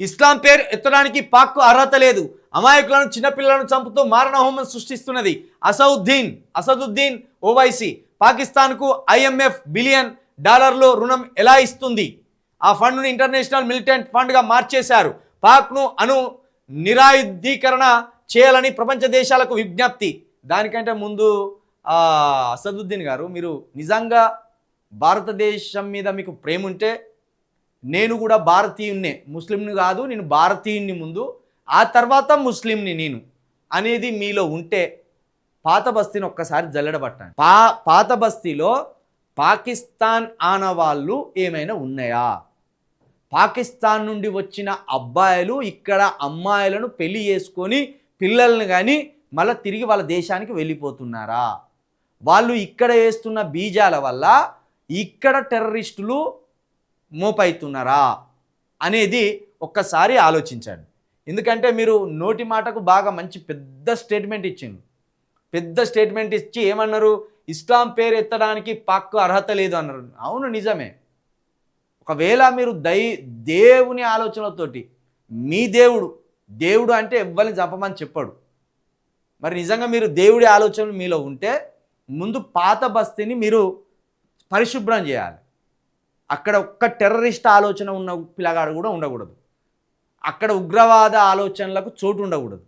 ఇస్లాం పేరు ఎత్తడానికి పాక్కు అర్హత లేదు. అమాయకులను చిన్నపిల్లలను చంపుతూ మారణహోమం సృష్టిస్తున్నది అసౌద్దీన్ అసదుద్దీన్ ఓవైసీ. పాకిస్తాన్కు ఐఎంఎఫ్ బిలియన్ డాలర్లు రుణం ఎలా ఇస్తుంది? ఆ ఫండ్ను ఇంటర్నేషనల్ మిలిటెంట్ ఫండ్గా మార్చేశారు. పాక్ను అను నిరాయుధీకరణ చేయాలని ప్రపంచ దేశాలకు విజ్ఞప్తి. దానికంటే ముందు అసదుద్దీన్ గారు మీరు నిజంగా భారతదేశం మీద మీకు ప్రేమ ఉంటే నేను కూడా భారతీయున్నే ముస్లింని కాదు నేను భారతీయుని ముందు ఆ తర్వాత ముస్లింని నేను అనేది మీలో ఉంటే పాత బస్తీని ఒక్కసారి జల్లడబట్టాను పా పాత బస్తీలో పాకిస్తాన్ ఆనవాళ్ళు ఏమైనా ఉన్నాయా? పాకిస్తాన్ నుండి వచ్చిన అబ్బాయిలు ఇక్కడ అమ్మాయిలను పెళ్ళి చేసుకొని పిల్లల్ని కానీ మళ్ళీ తిరిగి వాళ్ళ దేశానికి వెళ్ళిపోతున్నారా? వాళ్ళు ఇక్కడ వేస్తున్న బీజాల వల్ల ఇక్కడ టెర్రరిస్టులు మోపైతున్నారా అనేది ఒక్కసారి ఆలోచించండి. ఎందుకంటే మీరు నోటి మాటకు బాగా మంచి పెద్ద స్టేట్మెంట్ ఇచ్చింది పెద్ద స్టేట్మెంట్ ఇచ్చి ఏమన్నారు? ఇస్లాం పేరు ఎత్తడానికి పాక్కు అర్హత లేదు అన్నారు. అవును నిజమే. ఒకవేళ మీరు దై దేవుని ఆలోచనలతోటి మీ దేవుడు దేవుడు అంటే ఎవ్వరిని చంపమని చెప్పాడు. మరి నిజంగా మీరు దేవుడి ఆలోచనలు మీలో ఉంటే ముందు పాత బస్తీని మీరు పరిశుభ్రం చేయాలి. అక్కడ ఒక్క టెర్రరిస్ట్ ఆలోచన ఉన్న పిల్లగాడు కూడా ఉండకూడదు. అక్కడ ఉగ్రవాద ఆలోచనలకు చోటు ఉండకూడదు.